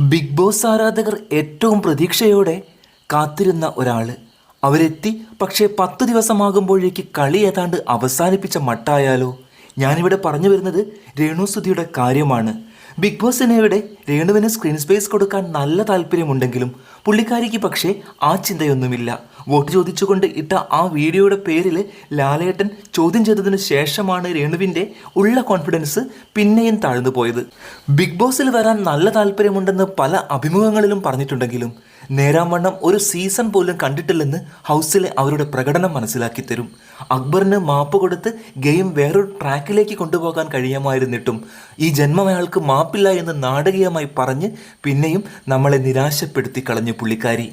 Big boss ആരാധകർ ഏറ്റവും പ്രതീക്ഷയോടെ കാത്തിരുന്ന ഒരാൾ അവരെത്തി പക്ഷേ പത്ത് ദിവസമാകുമ്പോഴേക്ക് കളി ഏതാണ്ട് അവസാനിപ്പിച്ച മട്ടായാലോ? ഞാനിവിടെ പറഞ്ഞു വരുന്നത് രേണുസുതിയുടെ കാര്യമാണ്. ബിഗ് ബോസ് സിനിമയുടെ രേണുവിന് സ്ക്രീൻ സ്പേസ് കൊടുക്കാൻ നല്ല താല്പര്യമുണ്ടെങ്കിലും പുള്ളിക്കാരിക്ക് പക്ഷേ ആ ചിന്തയൊന്നുമില്ല. വോട്ട് ചോദിച്ചുകൊണ്ട് ഇട്ട ആ വീഡിയോയുടെ പേരിൽ ലാലേട്ടൻ ചോദ്യം ചെയ്തതിനു ശേഷമാണ് രേണുവിന്റെ ഉള്ള കോൺഫിഡൻസ് പിന്നെയും താഴ്ന്നു പോയത്. ബിഗ് ബോസിൽ വരാൻ നല്ല താല്പര്യമുണ്ടെന്ന് പല അഭിമുഖങ്ങളിലും പറഞ്ഞിട്ടുണ്ടെങ്കിലും നേരാംവണ്ണം ഒരു സീസൺ പോലും കണ്ടിട്ടില്ലെന്ന് ഹൗസിലെ അവരുടെ പ്രകടനം മനസ്സിലാക്കി തരും. അക്ബറിന് മാപ്പ് കൊടുത്ത് ഗെയിം വേറൊരു ട്രാക്കിലേക്ക് കൊണ്ടുപോകാൻ കഴിയാമായിരുന്നിട്ടും ഈ ജന്മം അയാൾക്ക് മാപ്പില്ല എന്ന് നാടകീയമായി പറഞ്ഞ് പിന്നെയും നമ്മളെ നിരാശപ്പെടുത്തി കളഞ്ഞു പുള്ളിക്കാരി.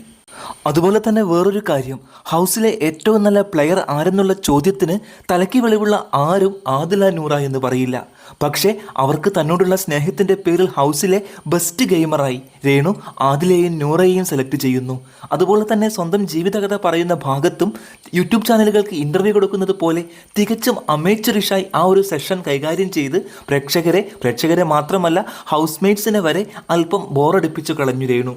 അതുപോലെ തന്നെ വേറൊരു കാര്യം. ഹൗസിലെ ഏറ്റവും നല്ല പ്ലെയർ ആരെന്നുള്ള ചോദ്യത്തിന് തലയ്ക്ക് വെളിവുള്ള ആരും ആദില നൂറ എന്ന് പറയില്ല. പക്ഷേ അവർക്ക് തന്നോടുള്ള സ്നേഹത്തിന്റെ പേരിൽ ഹൗസിലെ ബെസ്റ്റ് ഗെയിമറായി രേണു ആദിലയെയും നൂറയെയും സെലക്ട് ചെയ്യുന്നു. അതുപോലെ തന്നെ സ്വന്തം ജീവിതകഥ പറയുന്ന ഭാഗത്തും യൂട്യൂബ് ചാനലുകൾക്ക് ഇന്റർവ്യൂ കൊടുക്കുന്നത് പോലെ തികച്ചും അമേച്ചറിഷായി ആ ഒരു സെഷൻ കൈകാര്യം ചെയ്ത് പ്രേക്ഷകരെ പ്രേക്ഷകരെ മാത്രമല്ല ഹൗസ്മേറ്റ്സിനെ വരെ അല്പം ബോറടിപ്പിച്ചു കളഞ്ഞു രേണു.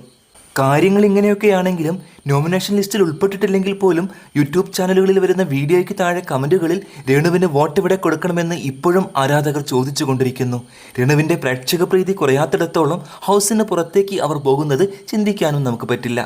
കാര്യങ്ങൾ ഇങ്ങനെയൊക്കെയാണെങ്കിലും നോമിനേഷൻ ലിസ്റ്റിൽ ഉൾപ്പെട്ടിട്ടില്ലെങ്കിൽ പോലും യൂട്യൂബ് ചാനലുകളിൽ വരുന്ന വീഡിയോയ്ക്ക് താഴെ കമന്റുകളിൽ രേണുവിന് വോട്ട് ഇവിടെ കൊടുക്കണമെന്ന് ഇപ്പോഴും ആരാധകർ ചോദിച്ചുകൊണ്ടിരിക്കുന്നു. രേണുവിന്റെ പ്രേക്ഷക പ്രീതി കുറയാത്തിടത്തോളം ഹൗസിന് പുറത്തേക്ക് അവർ പോകുന്നത് ചിന്തിക്കാനും നമുക്ക് പറ്റില്ല.